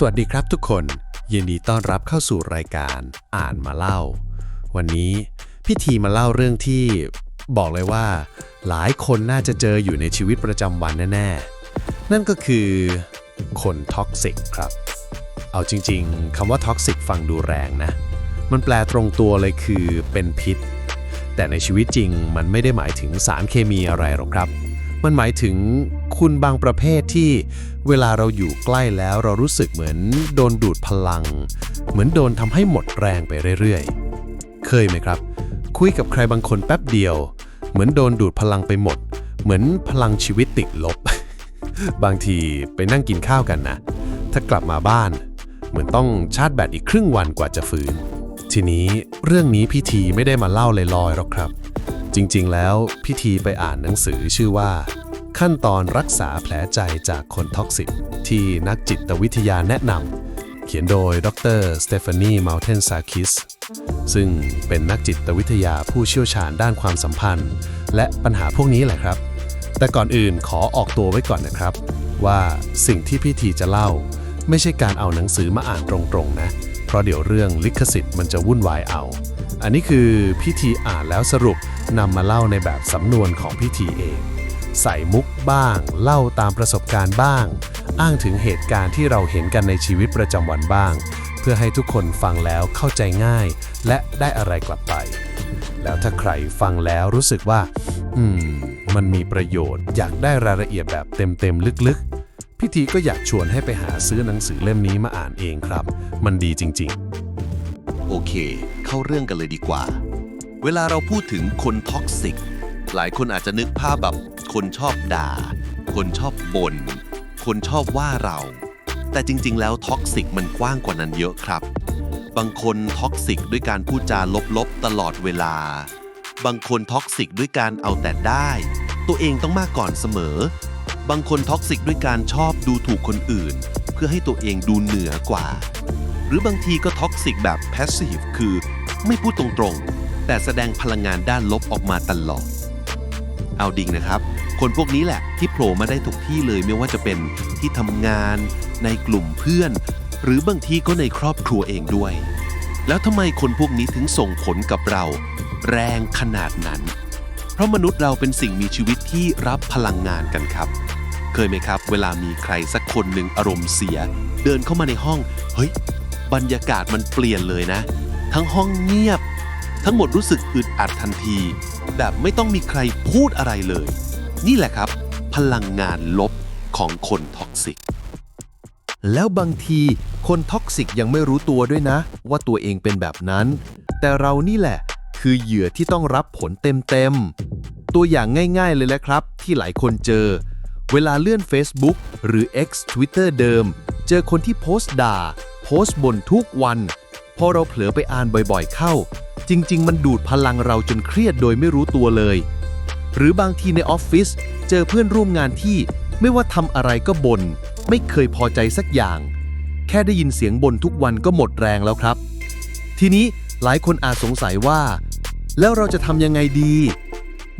สวัสดีครับทุกคน ยินดีต้อนรับเข้าสู่รายการอ่านมาเล่า วันนี้พี่ทีมาเล่าเรื่องที่บอกเลยว่า หลายคนน่าจะเจออยู่ในชีวิตประจำวันแน่ ๆ นั่นก็คือคนท็อกซิกครับ เอาจริง ๆคำว่าท็อกซิกฟังดูแรงนะ มันแปลตรงตัวเลยคือเป็นพิษ แต่ในชีวิตจริงมันไม่ได้หมายถึงสารเคมีอะไรหรอกครับ มันหมายถึงคุณบางประเภทที่เวลาเราอยู่ใกล้แล้วเรารู้สึกเหมือนโดนดูดพลัง เหมือนโดนทำให้หมดแรงไปเรื่อยๆ เคยไหมครับ คุยกับใครบางคนแป๊บเดียว เหมือนโดนดูดพลังไปหมด เหมือนพลังชีวิตติดลบ บางทีไปนั่งกินข้าวกันนะ ถ้ากลับมาบ้าน เหมือนต้องชาร์จแบตอีกครึ่งวันกว่าจะฟื้น ทีนี้เรื่องนี้พี่ทีไม่ได้มาเล่าลอยๆหรอกครับ จริงๆ แล้วพี่ทีไปอ่านหนังสือชื่อว่า ขั้นตอนรักษาแผลใจจากคนท็อกซิกที่นักจิตวิทยาแนะนำเขียนโดยดรสเตฟานีมาลเทนซาคิสซึ่งเป็นนักจิตวิทยาผู้เชี่ยวชาญด้านความสัมพันธ์ และปัญหาพวกนี้แหละครับ แต่ก่อนอื่นขอออกตัวไว้ก่อนนะครับ ว่าสิ่งที่พี่ทีจะเล่า ไม่ใช่การเอาหนังสือมาอ่านตรงๆนะ เพราะเดี๋ยวเรื่องลิขสิทธิ์มันจะวุ่นวายเอา อันนี้คือพิธีอ่านแล้วสรุป นำมาเล่าในแบบสำนวนของพิธีเอง ใส่มุกบ้าง เล่าตามประสบการณ์บ้าง อ้างถึงเหตุการณ์ที่เราเห็นกันในชีวิตประจำวันบ้าง เพื่อให้ทุกคนฟังแล้วเข้าใจง่าย และได้อะไรกลับไป แล้วถ้าใครฟังแล้วรู้สึกว่า อืม มันมีประโยชน์ อยากได้รายละเอียดแบบเต็มๆลึกๆ พิธีก็อยากชวนให้ไปหาซื้อหนังสือเล่มนี้มาอ่านเองครับ มันดีจริง ๆ โอเค เข้าเรื่องกันเลยดีกว่า เวลาเราพูดถึงคนท็อกซิก หลายคนอาจจะนึกภาพแบบคนชอบด่า คนชอบบน่น คนชอบว่าเรา แต่จริง ๆ แล้วท็อกซิกมันกว้างกว่านั้นเยอะครับ บางคนท็อกซิกด้วยการพูดจาลบๆ ตลอดเวลา บางคนท็อกซิกด้วยการเอาแต่ได้ ตัวเองต้องมากก่อนเสมอ บางคนท็อกซิกด้วยการชอบดูถูกคนอื่น เพื่อให้ตัวเองดูเหนือกว่า หรือบางทีก็ท็อกซิกแบบ passive คือ ไม่พูดตรงๆ แต่แสดงพลังงานด้านลบออกมาตลอด เอาดิงนะครับ คนพวกนี้แหละที่โผล่มาได้ทุกที่เลยไม่ว่าจะเป็นที่ทำงาน ในกลุ่มเพื่อน หรือบางทีก็ในครอบครัวเองด้วย แล้วทำไมคนพวกนี้ถึงส่งผลกับเรา แรงขนาดนั้น เพราะมนุษย์เราเป็นสิ่งมีชีวิตที่รับพลังงานกันครับ เคยไหมครับ เวลามีใครสักคนหนึ่งอารมณ์เสีย เดินเข้ามาในห้อง เฮ้ย บรรยากาศมันเปลี่ยนเลยนะ ทั้งห้องเงียบ ทั้งหมดรู้สึกอึดอัดทันที แบบไม่ต้องมีใครพูดอะไรเลย นี่แหละครับ พลังงานลบของคนท็อกซิก แล้วบางทีคนท็อกซิกยังไม่รู้ตัวด้วยนะ ว่าตัวเองเป็นแบบนั้น แต่เรานี่แหละ คือเหยื่อที่ต้องรับผลเต็มๆ ตัวอย่างง่ายๆเลยแหละครับ ที่หลายคนเจอ เวลาเลื่อน Facebook หรือ X Twitter เดิม เจอคนที่โพสต์ด่า โพสต์บ่นทุกวัน พอเราเผลอไปอ่านบ่อยๆเข้า จริง ๆ มันดูดพลังเราจนเครียดโดยไม่รู้ตัวเลย หรือบางทีในออฟฟิศเจอเพื่อนร่วมงานที่ไม่ว่าทำอะไรก็บน่นไม่เคยพอใจสักอย่าง แค่ได้ยินเสียงบ่นทุกวันก็หมดแรงแล้วครับ ทีนี้หลายคนอาจสงสัยว่า แล้วเราจะทำยังไงดี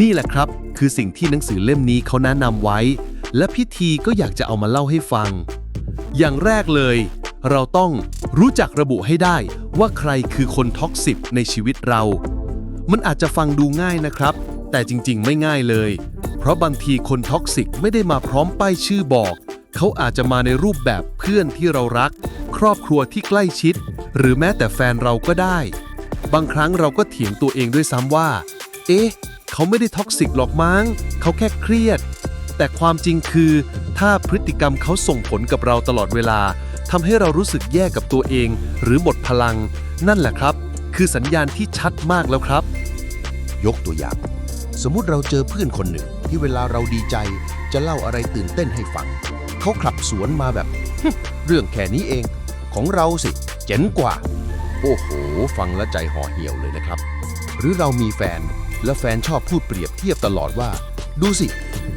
นี่แหละครับคือสิ่งที่หนังสือเล่มนี้เขาแนะนำไว้ และพิธีก็อยากจะเอามาเล่าให้ฟัง อย่างแรกเลย เราต้องรู้จักระบุให้ได้ว่าใครคือคนท็อกซิกในชีวิตเรา มันอาจจะฟังดูง่ายนะครับ แต่จริงๆ ไม่ง่ายเลย เพราะบางทีคนท็อกซิกไม่ได้มาพร้อมป้ายชื่อบอก เขาอาจจะมาในรูปแบบเพื่อนที่เรารัก ครอบครัวที่ใกล้ชิด หรือแม้แต่แฟนเราก็ได้ บางครั้งเราก็เถียงตัวเองด้วยซ้ำว่า เอ๊ะ เขาไม่ได้ท็อกซิกหรอกมั้ง เขาแค่เครียด แต่ความจริงคือ ถ้าพฤติกรรมเขาส่งผลกับเราตลอดเวลา ทำให้เรารู้สึกแย่กับตัวเอง หรือหมดพลัง นั่นแหละครับ คือสัญญาณที่ชัดมากแล้วครับ ยกตัวอย่าง สมมุติเราเจอเพื่อนคนหนึ่ง ที่เวลาเราดีใจ จะเล่าอะไรตื่นเต้นให้ฟัง เขาขับสวนมาแบบ"เรื่องแค่นี้เอง ของเราสิ เจ๋งกว่า โอ้โห ฟังแล้วใจห่อเหี่ยวเลยนะครับ หรือเรามีแฟน แล้วแฟนชอบพูดเปรียบเทียบตลอดว่า ดูสิ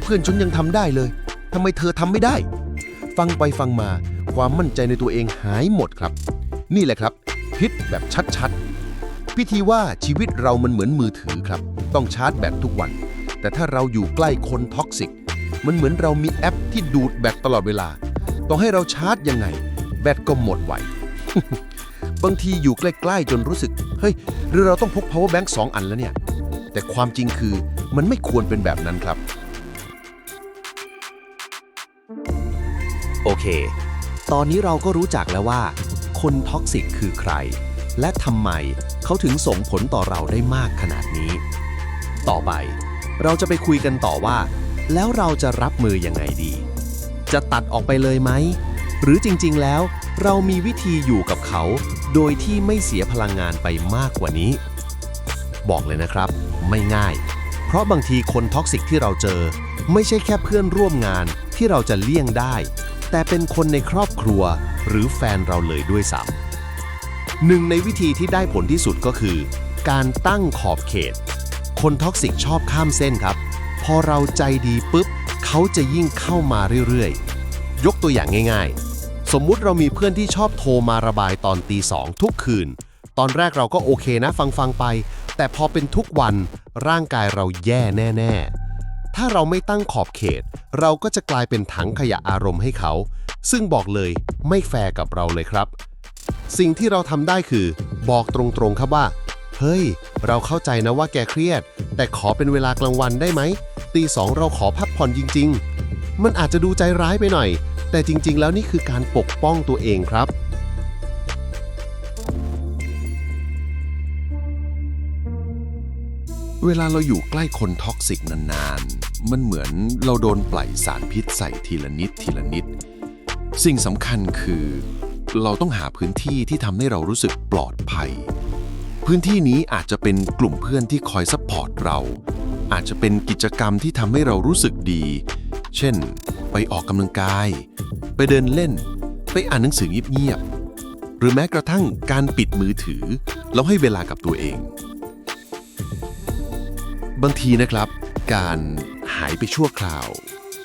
เพื่อนฉันยังทำได้เลยทำไมเธอทำไม่ได้ ฟังไปฟังมา ความมั่นใจในตัวเองหายหมดครับ นี่แหละครับพิษแบบชัดๆ พิธีว่าชีวิตเรามันเหมือนมือถือครับ ต้องชาร์จแบตทุกวัน แต่ถ้าเราอยู่ใกล้คนท็อกซิก มันเหมือนเรามีแอปที่ดูดแบตตลอดเวลา ต้องให้เราชาร์จยังไง แบตก็หมดไวบางทีอยู่ใกล้ๆจนรู้สึก เฮ้ย หรือเราต้องพก power bank 2 อันแล้วเนี่ย แต่ความจริงคือมันไม่ควรเป็นแบบนั้นครับ โอเค ตอนนี้เราก็รู้จักแล้วว่า คนท็อกซิกคือใคร และทำไมเขาถึงส่งผลต่อเราได้มากขนาดนี้ ต่อไป เราจะไปคุยกันต่อว่า แล้วเราจะรับมือยังไงดี จะตัดออกไปเลยไหม หรือจริงๆแล้ว เรามีวิธีอยู่กับเขา โดยที่ไม่เสียพลังงานไปมากกว่านี้ บอกเลยนะครับ ไม่ง่าย เพราะบางทีคนท็อกซิกที่เราเจอ ไม่ใช่แค่เพื่อนร่วมงานที่เราจะเลี่ยงได้ แต่เป็นคนในครอบครัวหรือแฟนเราเลยด้วยซ้ำหนึ่งในวิธีที่ได้ผลที่สุดก็คือ การตั้งขอบเขต คนท็อกซิกชอบข้ามเส้นครับ พอเราใจดีปุ๊บ เขาจะยิ่งเข้ามาเรื่อยๆ ยกตัวอย่างง่ายๆ สมมุติเรามีเพื่อนที่ชอบโทรมาระบายตอนตีสองทุกคืน ตอนแรกเราก็โอเคนะฟังฟังๆไป แต่พอเป็นทุกวันร่างกายเราแย่แน่ ๆ ถ้าเราไม่ตั้งขอบเขต เราก็จะกลายเป็นถังขยะอารมณ์ให้เขา ซึ่งบอกเลยไม่แฟร์กับเราเลยครับ สิ่งที่เราทำได้คือ บอกตรงๆครับว่า เฮ้ย เราเข้าใจนะว่าแกเครียด แต่ขอเป็นเวลากลางวันได้ไหมตีสองเราขอพักผ่อนจริง ๆ มันอาจจะดูใจร้ายไปหน่อย แต่จริง ๆ แล้วนี่คือการปกป้องตัวเองครับเวลาเราอยู่ใกล้คนท็อกซิกนานๆ มันเหมือนเราโดนปล่อยสารพิษใส่ทีละนิดทีละนิด สิ่งสำคัญคือ เราต้องหาพื้นที่ที่ทำให้เรารู้สึกปลอดภัย พื้นที่นี้อาจจะเป็นกลุ่มเพื่อนที่คอยซัพพอร์ตเรา อาจจะเป็นกิจกรรมที่ทำให้เรารู้สึกดี เช่น ไปออกกำลังกาย ไปเดินเล่น ไปอ่านหนังสือเงียบๆหรือแม้กระทั่งการปิดมือถือ แล้วให้เวลากับตัวเอง บางทีนะครับการ หายไปชั่วคราว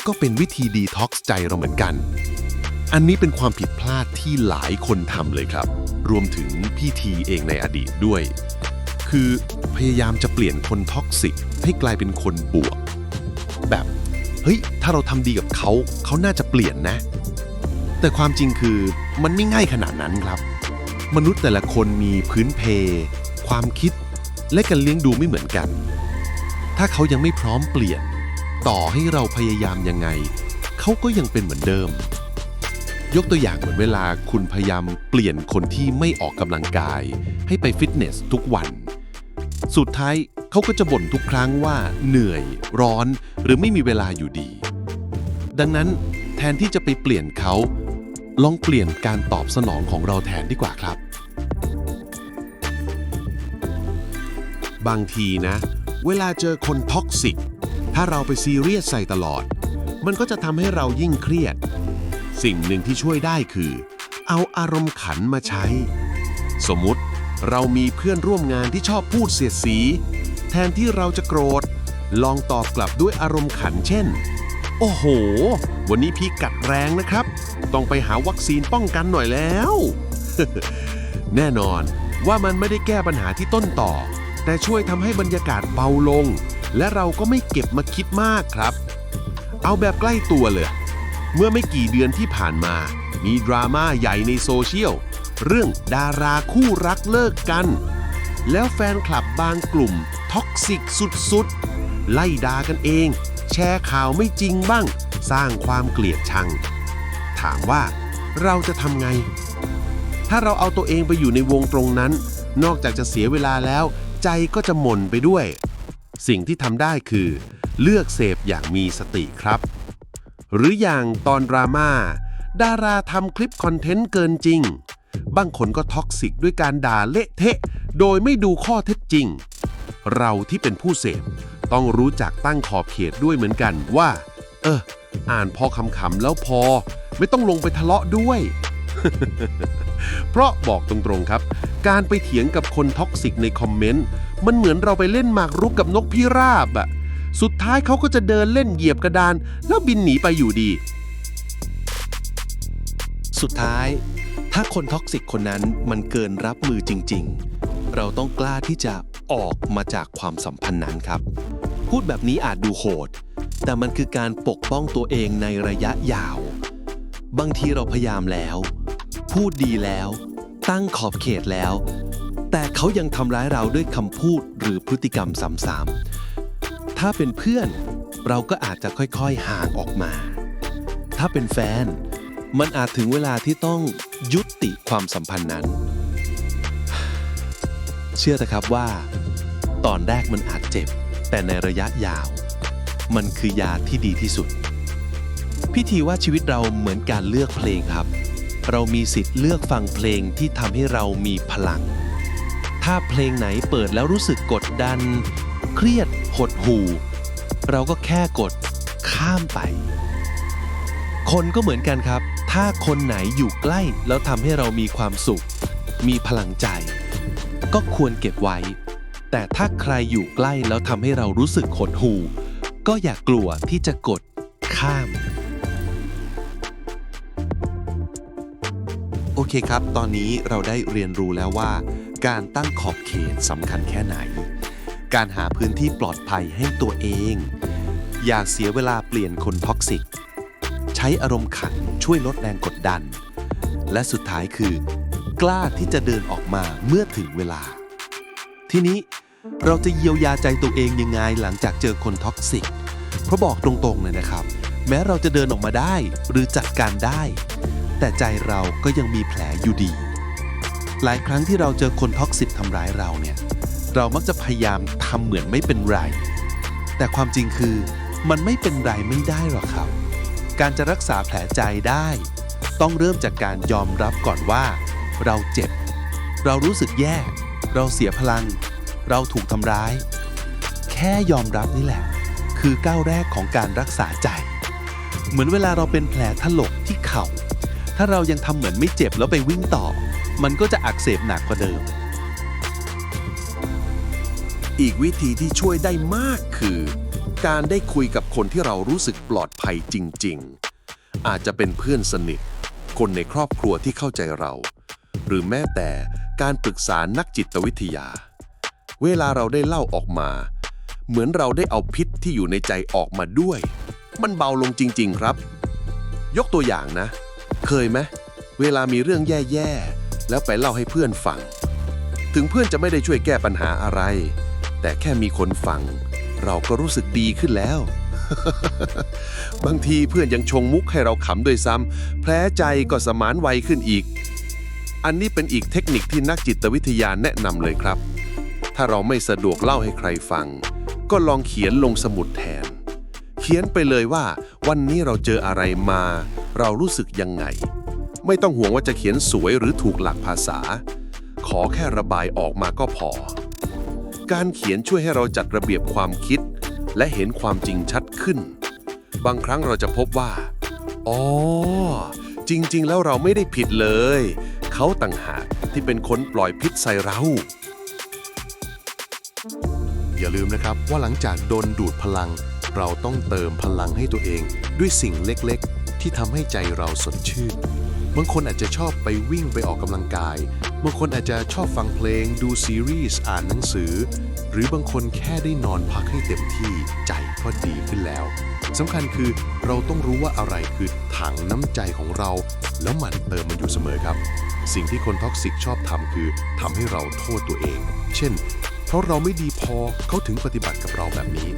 ก็เป็นวิธีดีท็อกซ์ใจเราเหมือนกัน อันนี้เป็นความผิดพลาดที่หลายคนทำเลยครับ รวมถึงพี่ทีเองในอดีตด้วย คือพยายามจะเปลี่ยนคนท็อกซิกให้กลายเป็นคนบวก แบบเฮ้ย ถ้าเราทำดีกับเขา เขาน่าจะเปลี่ยนนะ แต่ความจริงคือมันไม่ง่ายขนาดนั้นครับ มนุษย์แต่ละคนมีพื้นเพ ความคิด และการเลี้ยงดูไม่เหมือนกัน ถ้าเขายังไม่พร้อมเปลี่ยน ต่อให้เราพยายามยังไง เขาก็ยังเป็นเหมือนเดิม ยกตัวอย่างเหมือนเวลาคุณพยายามเปลี่ยนคนที่ไม่ออกกำลังกาย ให้ไปฟิตเนสทุกวัน สุดท้ายเขาก็จะบ่นทุกครั้งว่าเหนื่อย ร้อน หรือไม่มีเวลาอยู่ดี ดังนั้นแทนที่จะไปเปลี่ยนเขา ลองเปลี่ยนการตอบสนองของเราแทนดีกว่าครับ บางทีนะ เวลาเจอคนท็อกซิก ถ้าเราไปซีเรียสใส่ตลอด มันก็จะทำให้เรายิ่งเครียด สิ่งหนึ่งที่ช่วยได้คือ เอาอารมณ์ขันมาใช้ สมมุติเรามีเพื่อนร่วมงานที่ชอบพูดเสียดสี แทนที่เราจะโกรธ ลองตอบกลับด้วยอารมณ์ขันเช่น โอ้โห วันนี้พี่กัดแรงนะครับ ต้องไปหาวัคซีนป้องกันหน่อยแล้ว แน่นอนว่ามันไม่ได้แก้ปัญหาที่ต้นต่อ แต่ช่วยทำให้บรรยากาศเบาลง และเราก็ไม่เก็บมาคิดมากครับ เอาแบบใกล้ตัวเลย เมื่อไม่กี่เดือนที่ผ่านมา มีดราม่าใหญ่ในโซเชียล เรื่องดาราคู่รักเลิกกัน แล้วแฟนคลับบางกลุ่มท็อกซิกสุดๆ ไล่ด่ากันเอง แชร์ข่าวไม่จริงบ้าง สร้างความเกลียดชัง ถามว่าเราจะทำไง ถ้าเราเอาตัวเองไปอยู่ในวงตรงนั้น นอกจากจะเสียเวลาแล้ว ใจก็จะหม่นไปด้วย สิ่งที่ทำได้คือ เลือกเสพอย่างมีสติครับ หรืออย่างตอนดราม่าดาราทำคลิปคอนเทนต์เกินจริง บางคนก็ท็อกซิกด้วยการด่าเละเทะ โดยไม่ดูข้อเท็จจริง เราที่เป็นผู้เสพ ต้องรู้จักตั้งขอบเขตด้วยเหมือนกันว่า เออ อ่านพอคำๆแล้วพอ ไม่ต้องลงไปทะเลาะด้วย เพราะบอกตรงๆครับ การไปเถียงกับคนท็อกซิกในคอมเมนต์ มันเหมือนเราไปเล่นหมากรุกกับนกพิราบอะสุดท้ายเขาก็จะเดินเล่นเหยียบกระดาน แล้วบินหนีไปอยู่ดี สุดท้าย ถ้าคนท็อกซิกคนนั้นมันเกินรับมือจริง ๆ เราต้องกล้าที่จะออกมาจากความสัมพันธ์นั้นครับ พูดแบบนี้อาจดูโหด แต่มันคือการปกป้องตัวเองในระยะยาว บางทีเราพยายามแล้ว พูดดีแล้ว ตั้งขอบเขตแล้ว แต่เขายังทำร้ายเราด้วยคำพูดหรือพฤติกรรมซ้ำๆถ้าเป็นเพื่อนเราก็อาจจะค่อยๆห่างออกมา ถ้าเป็นแฟน มันอาจถึงเวลาที่ต้องยุติความสัมพันธ์นั้น เชื่อเถอะครับว่า ตอนแรกมันอาจเจ็บ แต่ในระยะยาว มันคือยาที่ดีที่สุด พิธีว่าชีวิตเราเหมือนการเลือกเพลงครับ เรามีสิทธิ์เลือกฟังเพลงที่ทำให้เรามีพลัง ถ้าเพลงไหนเปิดแล้วรู้สึกกดดัน เครียดหดหู่ เราก็แค่กดข้ามไป คนก็เหมือนกันครับ ถ้าคนไหนอยู่ใกล้แล้วทำให้เรามีความสุข มีพลังใจ ก็ควรเก็บไว้ แต่ถ้าใครอยู่ใกล้แล้วทำให้เรารู้สึกหดหู่ ก็อย่ากกลัวที่จะกดข้าม โอเคครับ ตอนนี้เราได้เรียนรู้แล้วว่า การตั้งขอบเขตสำคัญแค่ไหน การหาพื้นที่ปลอดภัยให้ตัวเอง อย่าเสียเวลาเปลี่ยนคนท็อกซิก ใช้อารมณ์ขันช่วยลดแรงกดดัน และสุดท้ายคือ กล้าที่จะเดินออกมาเมื่อถึงเวลา ทีนี้เราจะเยียวยาใจตัวเองยังไงหลังจากเจอคนท็อกซิก เพราะบอกตรงๆเลยนะครับ แม้เราจะเดินออกมาได้หรือจัดการได้ แต่ใจเราก็ยังมีแผลอยู่ดี หลายครั้งที่เราเจอคนท็อกซิกทำร้ายเราเนี่ย เรามักจะพยายามทำเหมือนไม่เป็นไร แต่ความจริงคือมันไม่เป็นไรไม่ได้หรอกครับ การจะรักษาแผลใจได้ ต้องเริ่มจากการยอมรับก่อนว่า เราเจ็บ เรารู้สึกแย่ เราเสียพลัง เราถูกทำร้าย แค่ยอมรับนี่แหละ คือก้าวแรกของการรักษาใจ เหมือนเวลาเราเป็นแผลถลกที่เข่า ถ้าเรายังทำเหมือนไม่เจ็บแล้วไปวิ่งต่อ มันก็จะอักเสบหนักกว่าเดิม อีกวิธีที่ช่วยได้มากคือ การได้คุยกับคนที่เรารู้สึกปลอดภัยจริง ๆ อาจจะเป็นเพื่อนสนิท คนในครอบครัวที่เข้าใจเรา หรือแม้แต่การปรึกษานักจิตวิทยา เวลาเราได้เล่าออกมา เหมือนเราได้เอาพิษที่อยู่ในใจออกมาด้วย มันเบาลงจริง ๆ ครับ ยกตัวอย่างนะ เคยไหมเวลามีเรื่องแย่ๆ แล้วไปเล่าให้เพื่อนฟัง ถึงเพื่อนจะไม่ได้ช่วยแก้ปัญหาอะไร แต่แค่มีคนฟัง เราก็รู้สึกดีขึ้นแล้ว บางทีเพื่อนยังชงมุกให้เราขำด้วยซ้ำแผลใจก็สมานไวขึ้นอีก อันนี้เป็นอีกเทคนิคที่นักจิตวิทยาแนะนำเลยครับ ถ้าเราไม่สะดวกเล่าให้ใครฟัง ก็ลองเขียนลงสมุดแทน เขียนไปเลยว่า วันนี้เราเจออะไรมา เรารู้สึกยังไง ไม่ต้องห่วงว่าจะเขียนสวยหรือถูกหลักภาษา ขอแค่ระบายออกมาก็พอ การเขียนช่วยให้เราจัดระเบียบความคิด และเห็นความจริงชัดขึ้น บางครั้งเราจะพบว่า อ๋อ จริง ๆ แล้วเราไม่ได้ผิดเลย เขาต่างหากที่เป็นคนปล่อยพิษใส่เราอย่าลืมนะครับว่าหลังจากโดนดูดพลัง เราต้องเติมพลังให้ตัวเองด้วยสิ่งเล็ก ที่ทำให้ใจเราสดชื่น บางคนอาจจะชอบไปวิ่งไปออกกำลังกาย บางคนอาจจะชอบฟังเพลง ดูซีรีส์ อ่านหนังสือ หรือบางคนแค่ได้นอนพักให้เต็มที่ใจก็ดีขึ้นแล้วสำคัญคือเราต้องรู้ว่าอะไรคือถังน้ำใจของเรา แล้วมันเติมมันอยู่เสมอครับ สิ่งที่คนท็อกซิกชอบทำคือทำให้เราโทษตัวเอง เช่น เพราะเราไม่ดีพอเขาถึงปฏิบัติกับเราแบบนี้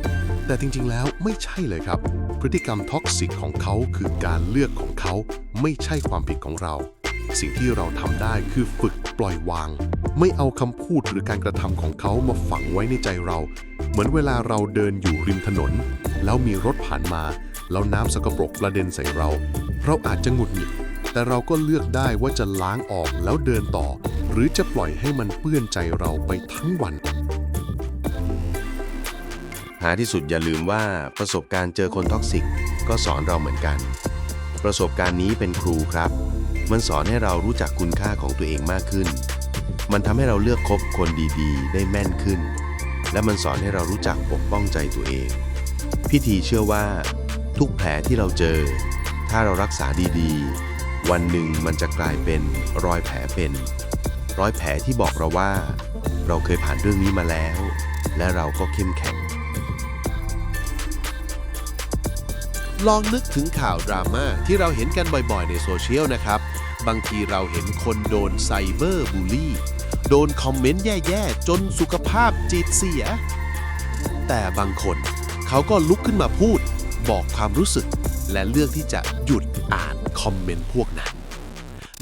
แต่จริงๆ แล้วไม่ใช่เลยครับ พฤติกรรมท็อกซิกของเขาคือการเลือกของเขา ไม่ใช่ความผิดของเรา สิ่งที่เราทำได้คือฝึกปล่อยวาง ไม่เอาคำพูดหรือการกระทำของเขามาฝังไว้ในใจเรา เหมือนเวลาเราเดินอยู่ริมถนน แล้วมีรถผ่านมา แล้วน้ำสกปรกประเด็นใส่เรา เราอาจจะหงุดหงิด แต่เราก็เลือกได้ว่าจะล้างออกแล้วเดินต่อ หรือจะปล่อยให้มันเปื้อนใจเราไปทั้งวัน หาที่สุดอย่าลืมว่าประสบการณ์เจอคนท็อกซิกก็สอนเราเหมือนกัน ประสบการณ์นี้เป็นครูครับ มันสอนให้เรารู้จักคุณค่าของตัวเองมากขึ้น มันทำให้เราเลือกคบคนดีๆ ได้แม่นขึ้น และมันสอนให้เรารู้จักปกป้องใจตัวเอง พิธีเชื่อว่า ทุกแผลที่เราเจอ ถ้าเรารักษาดีๆ วันหนึ่งมันจะกลายเป็นรอยแผลเป็น รอยแผลที่บอกเราว่า เราเคยผ่านเรื่องนี้มาแล้ว และเราก็เข้มแข็ง ลองนึกถึงข่าวดราม่าที่เราเห็นกันบ่อยๆ ในโซเชียลนะครับ บางทีเราเห็นคนโดนไซเบอร์บูลลี่ โดนคอมเมนต์แย่ๆ จนสุขภาพจิตเสีย แต่บางคนเขาก็ลุกขึ้นมาพูด บอกความรู้สึก และเลือกที่จะหยุดอ่านคอมเมนต์พวกนั้น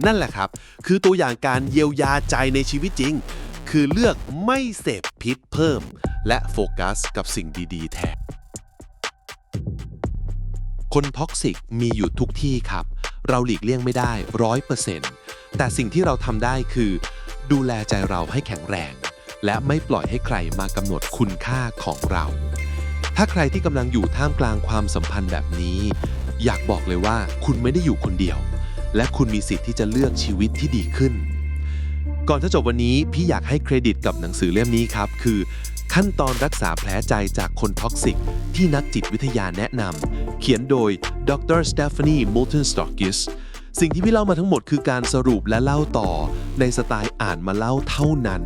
นั่นแหละครับ คือตัวอย่างการเยียวยาใจในชีวิตจริง คือเลือกไม่เสพพิษเพิ่ม และโฟกัสกับสิ่งดีๆ แทน คนท็อกซิกมีอยู่ทุกที่ครับ เราหลีกเลี่ยงไม่ได้ร้อยเปอร์เซ็นต์แต่สิ่งที่เราทำได้คือ ดูแลใจเราให้แข็งแรง และไม่ปล่อยให้ใครมากำหนดคุณค่าของเรา ถ้าใครที่กำลังอยู่ท่ามกลางความสัมพันธ์แบบนี้ อยากบอกเลยว่าคุณไม่ได้อยู่คนเดียว และคุณมีสิทธิ์ที่จะเลือกชีวิตที่ดีขึ้น ก่อนจะจบวันนี้พี่อยากให้เครดิตกับหนังสือเล่มนี้ครับ คือ ขั้นตอนรักษาแผลใจจากคนท็อกซิก ที่นักจิตวิทยาแนะนำ เขียนโดยดรสเตฟานีมูลตันสตอกกิสสิ่งที่พี่เล่ามาทั้งหมดคือการสรุปและเล่าต่อ ในสไตล์อ่านมาเล่าเท่านั้น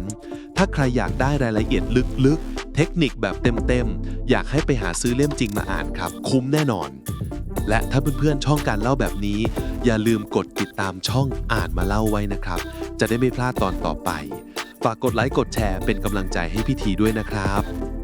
ถ้าใครอยากได้รายละเอียดลึกๆ เทคนิคแบบเต็มๆ อยากให้ไปหาซื้อเล่มจริงมาอ่านครับ คุ้มแน่นอน และถ้าเพื่อนๆ ช่องการเล่าแบบนี้ อย่าลืมกดติดตามช่องอ่านมาเล่าไว้นะครับ จะได้ไม่พลาดตอนต่อไป ฝากกดไลค์กดแชร์เป็นกำลังใจให้พี่ทีด้วยนะครับ